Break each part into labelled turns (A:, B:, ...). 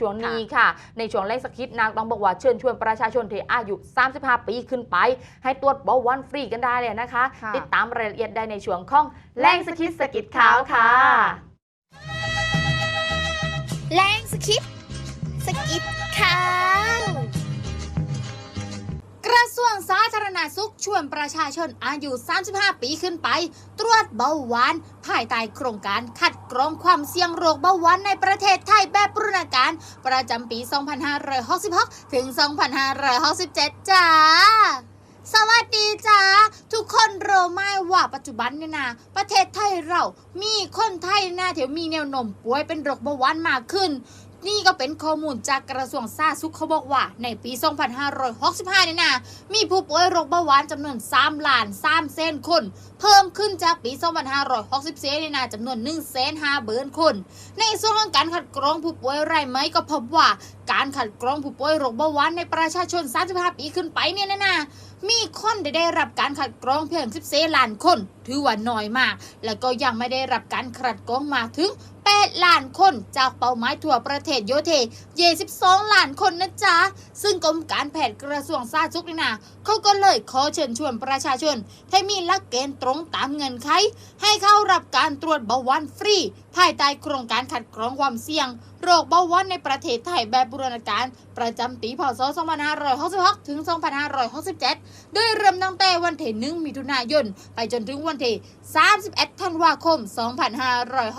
A: ช่วงนี้ค่ะ ในช่วงแรกสักคิดนางต้องบอกว่าเชิญชวนประชาชนที่อายุ 35 ปีขึ้นไป ให้ตรวจเบาหวานฟรีกันได้เลยนะคะ
B: ค่ะ
A: ติดตามรายละเอียดได้ในช่วงของแรงสกคิดสกิดขาวค่ะ
C: แรงสคริปต์สกิปข่าว กระทรวงสาธารณสุขชวนประชาชนอายุ 35 ปีขึ้นไป ตรวจเบาหวาน ภายใต้โครงการคัดกรองความเสี่ยงโรคเบาหวานในประเทศไทยแบบบูรณาการ ประจำปี 2566 ถึง 2567 จ้าสวัสดีจ้าทุกคนรู้ไหมว่าปัจจุบันเนี่ยนะประเทศไทยเรามีคนไทยนะที่มีแนวโน้มป่วยเป็นโรคเบาหวานมากขึ้น นี่ก็เป็นข้อมูลจากกระทรวงสาธารณสุขเขาบอกว่า ในปี 2565 เนี่ยนะมีผู้ป่วยโรคเบาหวานจำนวน 3 ล้าน3เซนคน เพิ่มขึ้นจากปี 2564 เนี่ยนะจำนวน1เซน5เบิร์นคน ในส่วนของการคัดกรองผู้ป่วยรายไหมก็พบว่าการคัดกรองผู้ป่วยโรคเบาหวานในประชาชน 35 ปีขึ้นไปเนี่ยนะนะมีคนได้ได้รับการคัดกรองเพียง 14 ล้านคน ถือว่าน้อยมาก แล้วก็ยังไม่ได้รับการคัดกรองมาถึง 8ล้านคนจากเป้าหมายทั่วประเทศโยเท22ล้านคนนะจ๊ะ ซึ่งกรมการแพทย์กระทรวงสาธารณสุขนี่นะเขาก็เลยขอเชิญชวนประชาชน ให้มีหลักเกณฑ์ตรงตามเงินไขให้เข้ารับการตรวจเบาหวานฟรี ภายใต้โครงการคัดกรองความเสี่ยง โรคเบาหวานในประเทศไทยแบบบูรณาการ ประจำปีพศ2566ถึง 2567 โดยเริ่มตั้งแต่วันที่1มิถุนายน ไปจนถึงวันที่31ธันวาคม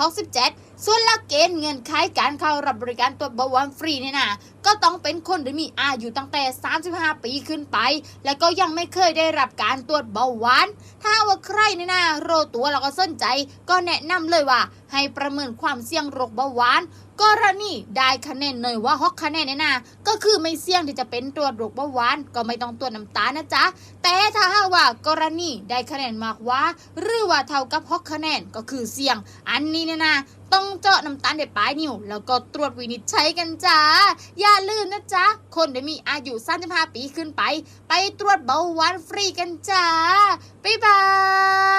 C: 2567 ส่วนหลักเกณฑ์เงินไขการเข้ารับบริการตรวจเบาหวานฟรีเนี่ยนะก็ต้องเป็นคนที่มีอายุตั้งแต่ 35 ปีขึ้นไป และก็ยังไม่เคยได้รับการตรวจเบาหวาน ถ้าว่าใครเนี่ยนะโรตัวเราก็สนใจ ก็แนะนำเลยว่า ให้ประเมินความเสี่ยงโรคเบาหวาน กรณีได้คะแนนหน่อยว่าฮอกคะแนนเนี่ยนะก็คือไม่เสี่ยงที่จะเป็นตรวโรคเบาหวาน ก็ไม่ต้องตรวจน้ำตาลนะจ๊ะ แต่ถ้าหากว่ากรณีได้คะแนนมากว่า หรือว่าเท่ากับฮอกคะแนนก็คือเสี่ยง อันนี้เนี่ยนะต้องเจาะน้ำตาลในปลายนิ้วแล้วก็ตรวจวินิจฉัยกันจ้า อย่าลืมนะจ๊ะ คนที่มีอายุ35ปีขึ้นไป ไปตรวจเบาหวานฟรีกันจ้า บ๊ายบาย